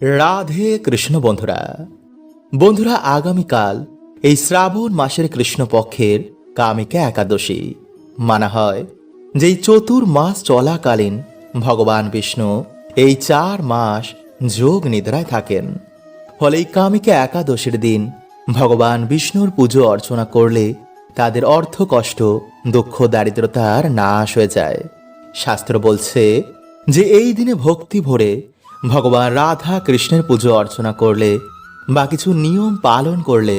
রাধে কৃষ্ণ বন্ধুরা। বন্ধুরা, আগামীকাল এই শ্রাবণ মাসের কৃষ্ণপক্ষের কামিকা একাদশী। মানা হয় যে চতুর মাস চলাকালীন ভগবান বিষ্ণু এই চার মাস যোগ নিদ্রায় থাকেন। ফলে এই কামিকা একাদশীর দিন ভগবান বিষ্ণুর পুজো অর্চনা করলে তাদের অর্থ কষ্ট, দুঃখ, দারিদ্রতার নাশ হয়ে যায়। শাস্ত্র বলছে যে এই দিনে ভক্তি ভরে ভগবান রাধা কৃষ্ণের পুজো অর্চনা করলে বা কিছু নিয়ম পালন করলে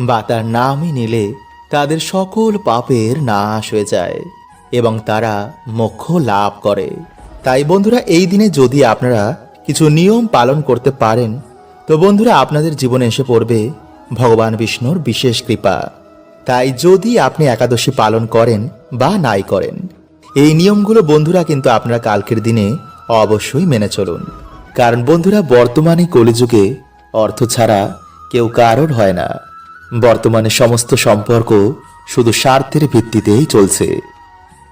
বা তার নামই নিলে তাদের সকল পাপের নাশ হয়ে যায় এবং তারা মোক্ষ লাভ করে। তাই বন্ধুরা, এই দিনে যদি আপনারা কিছু নিয়ম পালন করতে পারেন, তো বন্ধুরা আপনাদের জীবনে এসে পড়বে ভগবান বিষ্ণুর বিশেষ কৃপা। তাই যদি আপনি একাদশী পালন করেন বা নাই করেন, এই নিয়মগুলো বন্ধুরা কিন্তু আপনারা কালকের দিনে অবশ্যই মেনে চলুন। কারণ বন্ধুরা, বর্তমানে কলিযুগে অর্থ ছাড়া কেউ কারোর হয় না। বর্তমানে সমস্ত সম্পর্ক শুধু স্বার্থের ভিত্তিতেই চলছে।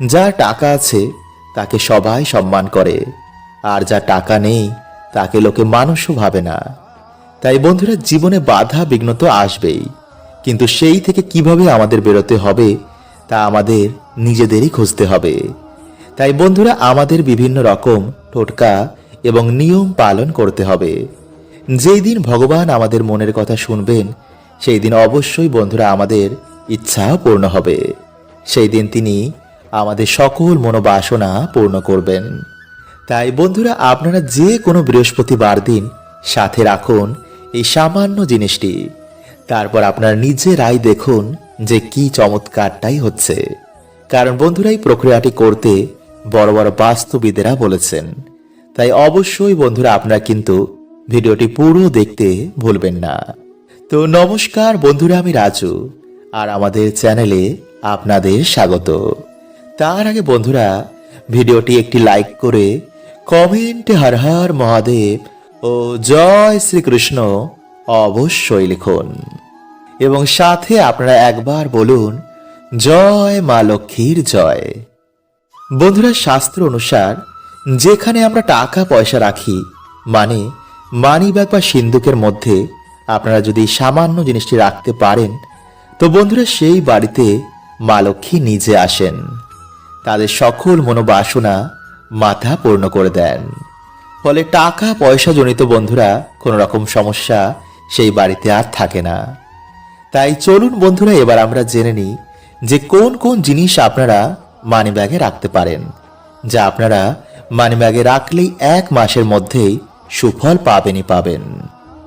যার টাকা আছে, তাকে সবাই সম্মান করে। আর যা টাকা নেই, তাকে লোকে মানুষও ভাবে না। তাই বন্ধুরা, জীবনে বাধা বিঘ্ন তো আসবেই। কিন্তু সেই থেকে কীভাবে আমাদের বেরোতে হবে, তা আমাদের নিজেদেরই খুঁজতে হবে। তাই বন্ধুরা, আমাদের বিভিন্ন রকম টোটকা এবং নিয়ম পালন করতে হবে। যেই দিন ভগবান আমাদের মনের কথা শুনবেন, সেই দিন অবশ্যই বন্ধুরা আমাদের ইচ্ছা পূর্ণ হবে। সেই দিন তিনি আমাদের সকল মনোবাসনা পূর্ণ করবেন। তাই বন্ধুরা, আপনারা যে কোনো বৃহস্পতিবার দিন সাথে রাখুন এই সামান্য জিনিসটি। তারপর আপনার নিজেরাই দেখুন যে কি চমৎকারটাই হচ্ছে। কারণ বন্ধুরা, এই প্রক্রিয়াটি করতে বড় বড় বাস্তুবিদেরা বলেছেন। তাই অবশ্যই বন্ধুরা আপনারা কিন্তু ভিডিওটি পুরো দেখতে ভুলবেন না। তো নমস্কার বন্ধুরা, আমি রাজু আর আমাদের চ্যানেলে আপনাদের স্বাগত। তার আগে বন্ধুরা, ভিডিওটি একটি লাইক করে কমেন্টে হর হর মহাদেব ও জয় শ্রীকৃষ্ণ অবশ্যই লিখুন। এবং সাথে আপনারা একবার বলুন, জয় মা লক্ষ্মীর জয়। বন্ধুরা, শাস্ত্র অনুসার যেখানে আমরা টাকা পয়সা রাখি মানে মানি ব্যাগ বা সিন্দুকের মধ্যে আপনারা যদি সামান্য জিনিসটি রাখতে পারেন, তো বন্ধুরা সেই বাড়িতে মা লক্ষ্মী নিজে আসেন। তাদের সকল মনোবাসনা মাথা পূর্ণ করে দেন। ফলে টাকা পয়সা জনিত বন্ধুরা কোনো রকম সমস্যা সেই বাড়িতে আর থাকে না। তাই চলুন বন্ধুরা, এবার আমরা জেনে নিই যে কোন কোন জিনিস আপনারা মানি ব্যাগে রাখতে পারেন, যা আপনারা মানি ব্যাগে রাখলেই এক মাসের মধ্যেই সুফল পাবেনই পাবেন।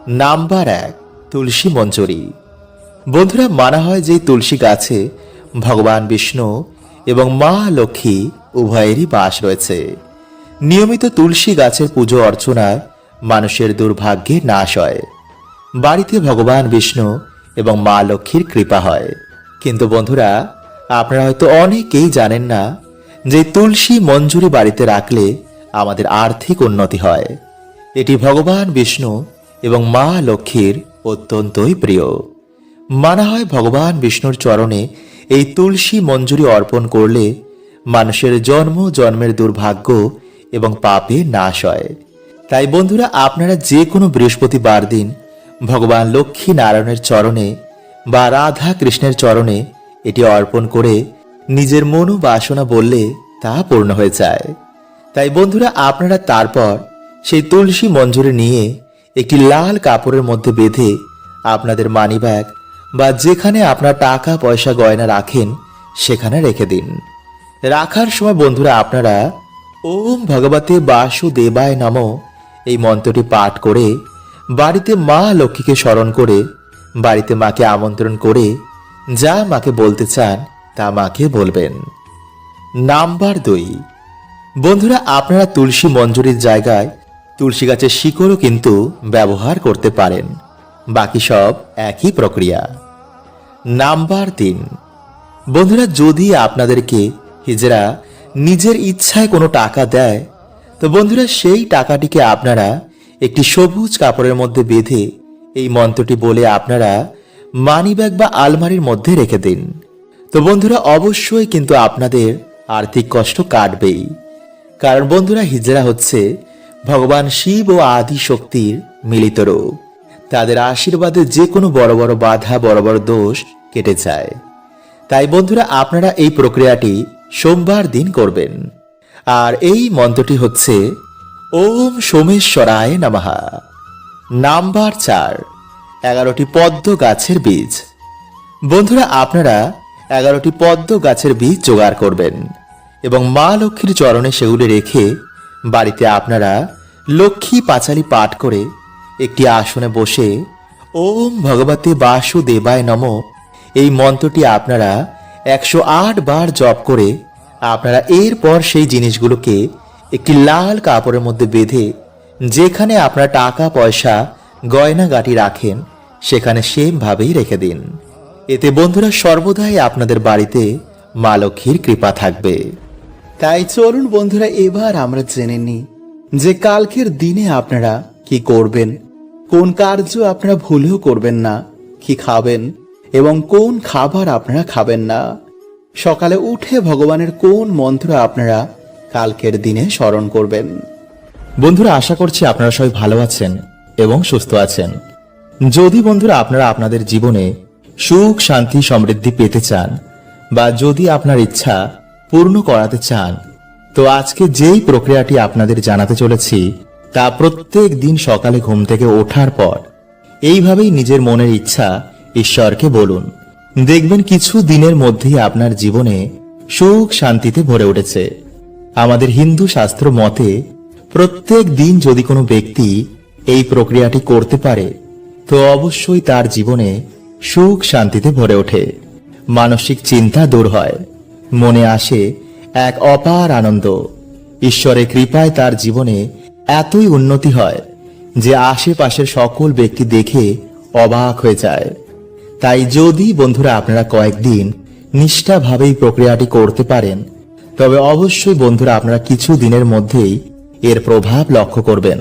নাম্বার এক, তুলসী মঞ্জুরি। বন্ধুরা, মানা হয় যে তুলসী গাছে ভগবান বিষ্ণু এবং মা লক্ষ্মী উভয়েরই বাস রয়েছে। নিয়মিত তুলসী গাছের পুজো অর্চনায় মানুষের দুর্ভাগ্যে নাশ হয়। বাড়িতে ভগবান বিষ্ণু এবং মা লক্ষ্মীর কৃপা হয়। কিন্তু বন্ধুরা, আপনারা হয়তো অনেকেই জানেন না যে তুলসী মঞ্জুরি বাড়িতে রাখলে আমাদের আর্থিক উন্নতি হয়। এটি ভগবান বিষ্ণু এবং মা লক্ষ্মীর অত্যন্তই প্রিয়। মানা হয় ভগবান বিষ্ণুর চরণে এই তুলসী মঞ্জুরি অর্পণ করলে মানুষের জন্ম, জন্মের দুর্ভাগ্য এবং পাপে নাশ হয়। তাই বন্ধুরা, আপনারা যে কোনো বৃহস্পতিবার দিন ভগবান লক্ষ্মী নারায়ণের চরণে বা রাধা কৃষ্ণের চরণে এটি অর্পণ করে নিজের মনো বাসনা বললে তা পূর্ণ হয়ে যায়। তাই বন্ধুরা, আপনারা তারপর সেই তুলসী মঞ্জুরি নিয়ে একটি লাল কাপড়ের মধ্যে বেঁধে আপনাদের মানিব্যাগ বা যেখানে আপনার টাকা পয়সা গয়না রাখেন, সেখানে রেখে দিন। রাখার সময় বন্ধুরা, আপনারা ওম ভগবতে বাসুদেবায় নম এই মন্ত্রটি পাঠ করে বাড়িতে মা লক্ষ্মীকে স্মরণ করে বাড়িতে মাকে আমন্ত্রণ করে যা মাকে বলতে চান তা মাকে বলবেন। নাম্বার দুই। বন্ধুরা, আপনারা তুলসী মঞ্জুরির জায়গায় তুলসী গাছের শিকড়ও কিন্তু ব্যবহার করতে পারেন। বাকি সব একই প্রক্রিয়া। নাম্বার তিন। বন্ধুরা, যদি আপনাদেরকে হিজরা নিজের ইচ্ছায় কোনো টাকা দেয়, তো বন্ধুরা, সেই টাকাটিকে আপনারা একটি সবুজ কাপড়ের মধ্যে বেঁধে এই মন্ত্রটি বলে আপনারা মানিব্যাগ বা আলমারির মধ্যে রেখে দিন। তো বন্ধুরা, অবশ্যই কিন্তু আপনাদের আর্থিক কষ্ট কাটবেই। কারণ বন্ধুরা হিজরা হচ্ছে ভগবান শিব ও আদি শক্তির মিলিত রূপ। তাদের আশীর্বাদে যে কোনো বড় বড় বাধা, বড় বড় দোষ কেটে যায়। তাই বন্ধুরা, আপনারা এই প্রক্রিয়াটি সোমবার দিন করবেন। আর এই মন্ত্রটি হচ্ছে, ওম সোমেশ্বরায় নমঃ। নাম্বার চার, এগারোটি পদ্ম গাছের বীজ। বন্ধুরা, আপনারা এগারোটি পদ্ম গাছের বীজ জোগাড় করবেন এবং মা লক্ষ্মীর চরণে সেগুলি রেখে বাড়িতে আপনারা লক্ষ্মী পাঁচালি পাঠ করে একটি আসনে বসে ওম ভগবতে বাসুদেবায় নম এই মন্ত্রটি আপনারা একশো আট বার জপ করে আপনারা এরপর সেই জিনিসগুলোকে একটি লাল কাপড়ের মধ্যে বেঁধে যেখানে আপনারা টাকা, পয়সা, গয়নাগাটি রাখেন, সেখানে সেমভাবেই রেখে দিন। এতে বন্ধুরা সর্বদাই আপনাদের বাড়িতে মা লক্ষ্মীর কৃপা থাকবে। তাই চলুন বন্ধুরা, এবার আমরা জেনে নিই যে কালকের দিনে আপনারা কি করবেন, কোন কার্য আপনারা ভুলেও করবেন না, কি খাবেন এবং কোন খাবার আপনারা খাবেন না। সকালে উঠে ভগবানের কোন মন্ত্র আপনারা কালকের দিনে স্মরণ করবেন। বন্ধুরা, আশা করছি আপনারা সবাই ভালো আছেন এবং সুস্থ আছেন। যদি বন্ধুরা আপনারা আপনাদের জীবনে সুখ, শান্তি, সমৃদ্ধি পেতে চান বা যদি আপনার ইচ্ছা পূর্ণ করাতে চান, তো আজকে যেই প্রক্রিয়াটি আপনাদের জানাতে চলেছি, তা প্রত্যেক দিন সকালে ঘুম থেকে ওঠার পর এইভাবেই নিজের মনের ইচ্ছা ঈশ্বরকে বলুন। দেখবেন কিছু দিনের মধ্যেই আপনার জীবনে সুখ, শান্তিতে ভরে উঠেছে। আমাদের হিন্দু শাস্ত্র মতে, প্রত্যেক দিন যদি কোনো ব্যক্তি এই প্রক্রিয়াটি করতে পারে, তো অবশ্যই তার জীবনে সুখ শান্তিতে ভরে ওঠে। মানসিক চিন্তা দূর হয়। মনে আসে এক অপার আনন্দ। ঈশ্বরের কৃপায় তার জীবনে এতই উন্নতি হয় যে আশেপাশের সকল ব্যক্তি দেখে অবাক হয়ে যায়। তাই যদি বন্ধুরা আপনারা কয়েকদিন নিষ্ঠাভাবে এই প্রক্রিয়াটি করতে পারেন, তবে অবশ্যই বন্ধুরা আপনারা কিছু দিনের মধ্যেই এর প্রভাব লক্ষ্য করবেন।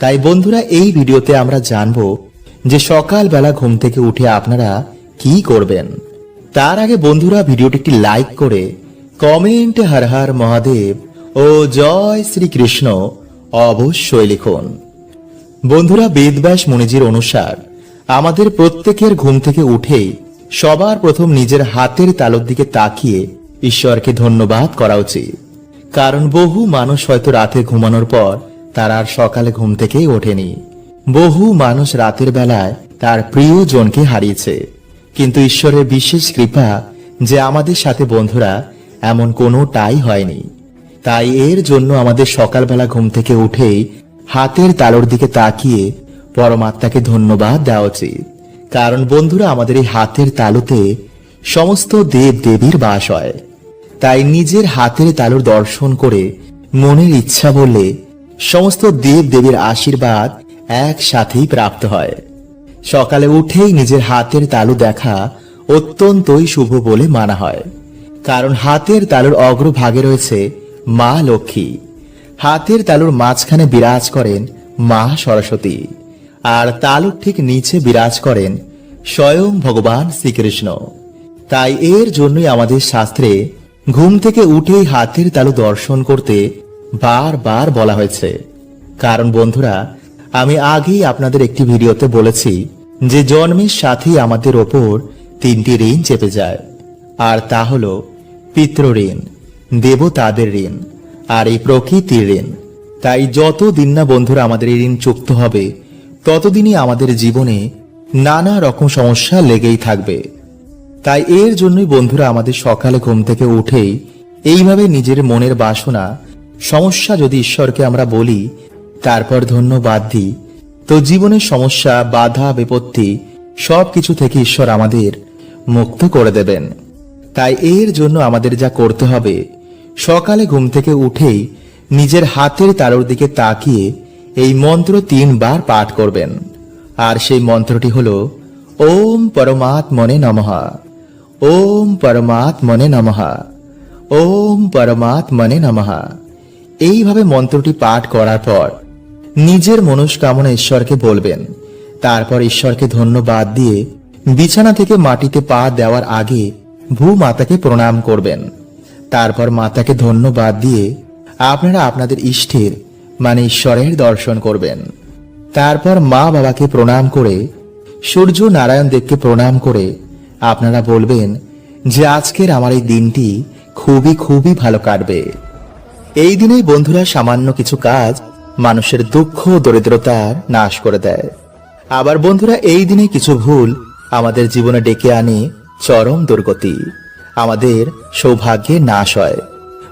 তাই বন্ধুরা, এই ভিডিওতে আমরা জানব যে সকালবেলা ঘুম থেকে উঠে আপনারা কি করবেন? তার আগে বন্ধুরা ভিডিওটি একটি লাইক করে কমেন্ট হর হর মহাদেব ও জয় শ্রীকৃষ্ণ অবশ্যই লিখুন। বন্ধুরা বেদব্যাস মুনিজির অনুসার, আমাদের প্রত্যেকের ঘুম থেকে উঠেই সবার প্রথম নিজের হাতের তালুর দিকে তাকিয়ে ঈশ্বরকে ধন্যবাদ করা উচিত। কারণ বহু মানুষ হয়তো রাতে ঘুমানোর পর তারা আর সকালে ঘুম থেকে ওঠেনি। বহু মানুষ রাতের বেলায় তার প্রিয় জনকে হারিয়েছে। কিন্তু ঈশ্বরের বিশেষ কৃপা যে আমাদের সাথে বন্ধুরা এমন কোনোটাই হয়নি। তাই এর জন্য আমাদের সকালবেলা ঘুম থেকে উঠেই হাতের তালুর দিকে তাকিয়ে পরমাত্মাকে ধন্যবাদ দেওয়া উচিত। কারণ বন্ধুরা, আমাদের এই হাতের তালুতে সমস্ত দেব দেবীর বাস হয়। তাই নিজের হাতের তালুর দর্শন করে মনের ইচ্ছা বললে সমস্ত দেব দেবীর আশীর্বাদ একসাথেই প্রাপ্ত হয়। সকালে উঠেই নিজের হাতের তালু দেখা অত্যন্তই শুভ বলে মানা হয়। কারণ হাতের তালুর অগ্রভাগে রয়েছে মা লক্ষ্মী। হাতের তালুর মাঝখানে বিরাজ করেন মা সরস্বতী। আর তালুর ঠিক নিচে বিরাজ করেন স্বয়ং ভগবান শ্রীকৃষ্ণ। তাই এর জন্যই আমাদের শাস্ত্রে ঘুম থেকে উঠেই হাতের তালু দর্শন করতে বারবার বলা হয়েছে। কারণ বন্ধুরা আমি আগেই আপনাদের একটি ভিডিওতে বলেছি যে জন্মের সাথেই আমাদের ওপর তিনটি ঋণ চেপে যায়, আর তা হল পিতৃ ঋণ, দেবতাদের ঋণ, আর এই প্রকৃতির ঋণ। তাই যত দিন না বন্ধুরা আমাদের এই ঋণ চুক্ত হবে, ততদিনই আমাদের জীবনে নানা রকম সমস্যা লেগেই থাকবে। তাই এর জন্যই বন্ধুরা আমাদের সকালে ঘুম থেকে উঠেই এইভাবে নিজের মনের বাসনা, সমস্যা যদি ঈশ্বরকে আমরা বলি তারপর ধন্যবাদ দিই। তো জীবনের সমস্যা, বাধা, বিপত্তি সব কিছু থেকে ঈশ্বর আমাদের মুক্ত করে দেবেন। তাই এর জন্য আমাদের যা করতে হবে, সকালে ঘুম থেকে উঠেই নিজের হাতের তালুর দিকে তাকিয়ে এই মন্ত্র তিনবার পাঠ করবেন। আর সেই মন্ত্রটি হল, ওম পরমাত্মনে নমঃ। ওম পরমাত্মনে নমঃ। ওম পরমাত্মনে নমহা এইভাবে মন্ত্রটি পাঠ করার পর নিজের মনস্কামনা ঈশ্বরকে বলবেন। তারপর ঈশ্বরকে ধন্যবাদ দিয়ে বিছানা থেকে মাটিতে পা দেওয়ার আগে ভূ মাতাকে প্রণাম করবেন। তারপর মাতাকে ধন্যবাদ দিয়ে আপনারা আপনাদের ইষ্টের মানে ঈশ্বরের দর্শন করবেন। তারপর মা বাবাকে প্রণাম করে, সূর্য নারায়ণ দেবকে প্রণাম করে আপনারা বলবেন যে আজকের আমার এই দিনটি খুবই খুবই ভালো কাটবে। এই দিনেই বন্ধুরা সামান্য কিছু কাজ মানুষের দুঃখ দরিদ্রতা নাশ করে দেয়। আবার বন্ধুরা, এই দিনে কিছু ভুল আমাদের জীবনে ডেকে আনে চরম দুর্গতি। আমাদের সৌভাগ্যে নাশ হয়।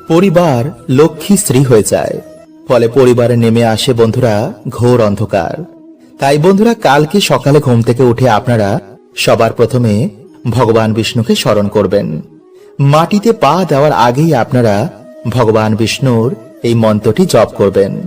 পরিবার লক্ষ্মী স্ত্রী হয়ে যায়। ফলে পরিবারে নেমে আসে বন্ধুরা ঘোর অন্ধকার। তাই বন্ধুরা, কালকে সকালে ঘুম থেকে উঠে আপনারা সবার প্রথমে ভগবান বিষ্ণুকে স্মরণ করবেন। মাটিতে পা দেওয়ার আগেই আপনারা ভগবান বিষ্ণুর এই মন্ত্রটি জপ করবেন।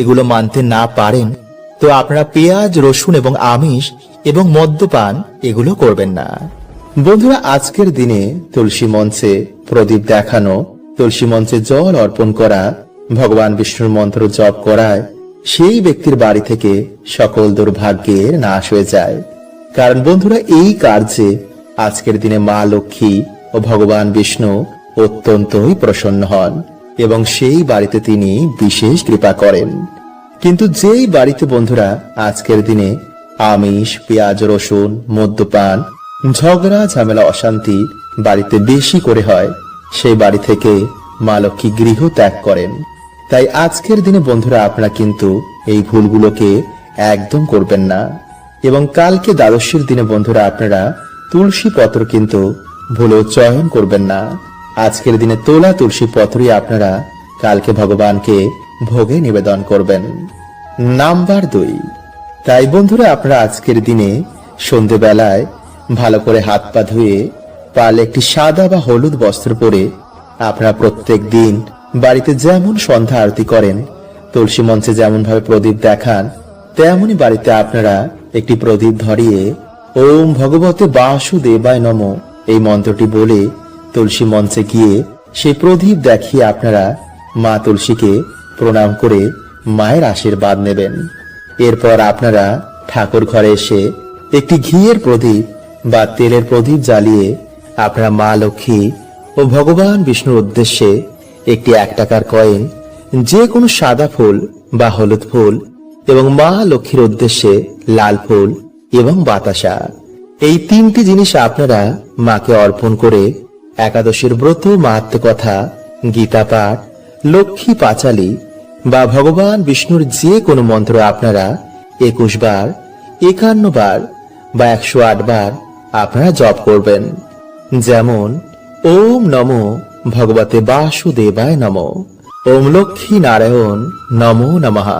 এগুলো মানতে না পারেন, তো আপনারা পেঁয়াজ, রসুন এবং আমিষ এবং মদ্যপান এগুলো করবেন না। বন্ধুরা, আজকের দিনে তুলসী মঞ্চে প্রদীপ দেখানো, তুলসী মঞ্চে জল অর্পণ করা, ভগবান বিষ্ণুর মন্ত্র জপ করায়, সেই ব্যক্তির বাড়ি থেকে সকল দুর্ভাগ্যের নাশ হয়ে যায়। কারণ বন্ধুরা, এই কার্যে আজকের দিনে মা লক্ষ্মী ও ভগবান বিষ্ণু অত্যন্তই প্রসন্ন হন। এবং সেই বাড়িতে তিনি বিশেষ কৃপা করেন। কিন্তু যেই বাড়িতে বন্ধুরা, আজকের দিনে আমিষ, পেঁয়াজ, রসুন, মদ্যপান, ঝগড়া, ঝামেলা, অশান্তি বাড়িতে বেশি করে হয়, সেই বাড়ি থেকে মা লক্ষ্মী গৃহ ত্যাগ করেন। তাই আজকের দিনে বন্ধুরা, আপনারা কিন্তু এই ভুলগুলোকে একদম করবেন না। এবং কালকে দ্বাদশীর দিনে বন্ধুরা, আপনারা তুলসী পত্র কিন্তু ভুলেও চয়ন করবেন না। আজকের দিনে তোলা তুলসী পত্রই আপনারা কালকে ভগবানকে ভোগে নিবেদন করবেন। নাম্বার দুই। তাই বন্ধুরা, আপনারা আজকের দিনে সন্ধেবেলায় ভালো করে হাত পা ধুয়ে পারলে একটি সাদা বা হলুদ বস্ত্র পরে আপনারা প্রত্যেক দিন বাড়িতে যেমন সন্ধ্যা আরতি করেন, তুলসী মঞ্চে যেমন ভাবে প্রদীপ দেখান, তেমনি বাড়িতে আপনারা একটি প্রদীপ ধরিয়ে ওম ভগবতে বাসুদেবায় নম এই মন্ত্রটি বলে তুলসী মঞ্চে গিয়ে সেই প্রদীপ দেখিয়ে আপনারা মা তুলসীকে প্রণাম করে মায়ের আশীর্বাদ নেবেন। এরপর আপনারা ঠাকুর ঘরে এসে একটি ঘিয়ের প্রদীপ বা তেলের প্রদীপ জ্বালিয়ে আপনারা মা লক্ষ্মী ও ভগবান বিষ্ণুর উদ্দেশ্যে একটি এক টাকার কয়েন যে কোনো সাদা ফুল বা হলুদ ফুল এবং মা লক্ষ্মীর উদ্দেশ্যে লাল ফুল এবং বাতাসা। এই তিনটি জিনিস আপনারা মাকে অর্পণ করে একাদশীর ব্রত মাহাত্ম কথা, গীতা পাঠ, লক্ষ্মী পাঁচালী বা ভগবান বিষ্ণুর যে কোনো মন্ত্র আপনারা একুশ বার, একান্ন বার বা একশো আট বার আপনারা জপ করবেন। যেমন, ওম নমো ভগবতে বাসুদেবায় নম, ওম লক্ষ্মী নারায়ণ নমো নমঃ।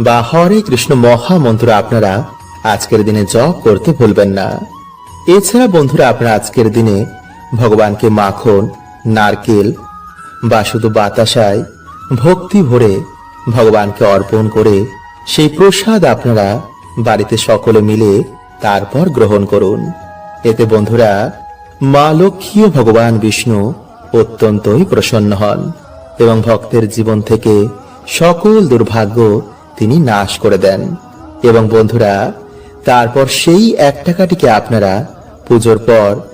বা হরে কৃষ্ণ মহামন্ত্র আপনারা আজকের দিনে জপ করতে ভুলবেন না। এছাড়া বন্ধুরা, আপনারা আজকের দিনে ভগবানকে মাখন, নারকেল বা শুধু বাতাসায় ভক্তি ভরে ভগবানকে অর্পণ করে সেই প্রসাদ আপনারা বাড়িতে সকলে মিলে তারপর গ্রহণ করুন। এতে বন্ধুরা, মা লক্ষ্মী ও ভগবান বিষ্ণু অত্যন্তই প্রসন্ন হন এবং ভক্তের জীবন থেকে সকল দুর্ভাগ্য তিনি নাশ করে দেন। এবং বন্ধুরা, তারপর সেই এক টাকাটিকে আপনারা পুজোর পর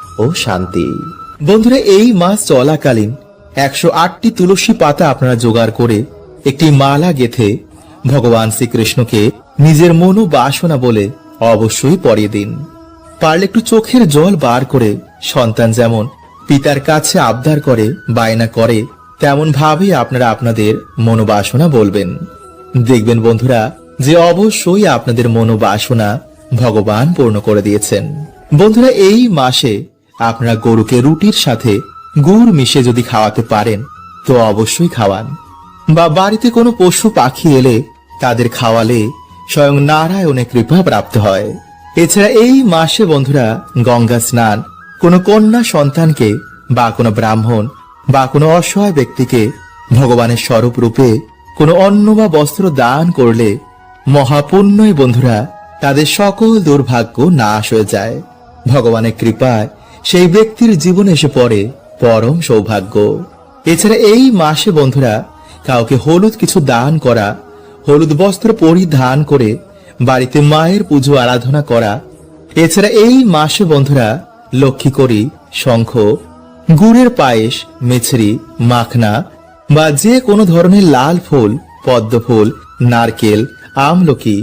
ও শান্তি। বন্ধুরা, এই মাস চলাকালীন একশো আটটি তুলসী পাতা আপনারা জোগাড় করে একটি মালা গেথে ভগবান শ্রীকৃষ্ণকে নিজের মনো বাসনা বলে অবশ্যই পরিয়ে দিন। পারলে একটু চোখের জল বার করে সন্তান যেমন পিতার কাছে আবদার করে, বায়না করে তেমন ভাবে আপনারা আপনাদের মনোবাসনা বলবেন। দেখবেন বন্ধুরা, যে অবশ্যই আপনাদের মনোবাসনা ভগবান পূর্ণ করে দিয়েছেন। বন্ধুরা, এই মাসে আপনারা গরুকে রুটির সাথে গুড় মিশে যদি খাওয়াতে পারেন, তো অবশ্যই খাওয়ান। বা বাড়িতে কোনো পশু পাখি এলে তাদের খাওয়ালে স্বয়ং নারায়ণের কৃপা প্রাপ্ত হয়। এছাড়া এই মাসে বন্ধুরা গঙ্গা স্নান কোনো কন্যা সন্তানকে বা কোনো ব্রাহ্মণ বা কোনো অসহায় ব্যক্তিকে ভগবানের স্বরূপ রূপে কোনো অন্ন বা বস্ত্র দান করলে মহাপুণ্যই বন্ধুরা তাদের সকল দুর্ভাগ্য নাশ হয়ে যায়। ভগবানের কৃপায় সেই ব্যক্তির জীবনে এসে পড়ে পরম সৌভাগ্য। এছাড়া এই মাসে, বন্ধুরা, কাউকে হলুদ কিছু দান করা, হলুদ বস্ত্র পরিধান করে বাড়িতে মায়ের পুজো আরাধনা করা, এছাড়া এই মাসে, বন্ধুরা লক্ষ্মী করি শঙ্খ, গুড়ের পায়েস, মেছরি, মাখনা বা যে কোনো ধরনের লাল ফুল, পদ্ম ফুল, নারকেল, আমলকি,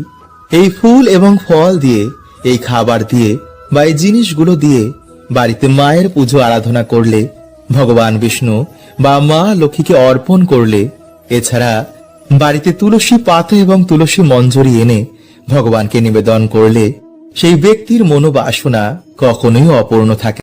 এই ফুল এবং ফল দিয়ে, এই খাবার দিয়ে বা এই জিনিসগুলো দিয়ে বাড়িতে মায়ের পুজো আরাধনা করলে, ভগবান বিষ্ণু বা মা লক্ষ্মীকে অর্পণ করলে, এছাড়া বাড়িতে তুলসী পাতা এবং তুলসী মঞ্জুরি এনে ভগবানকে নিবেদন করলে, সেই ব্যক্তির মনোবাসনা কখনোই অপূর্ণ থাকে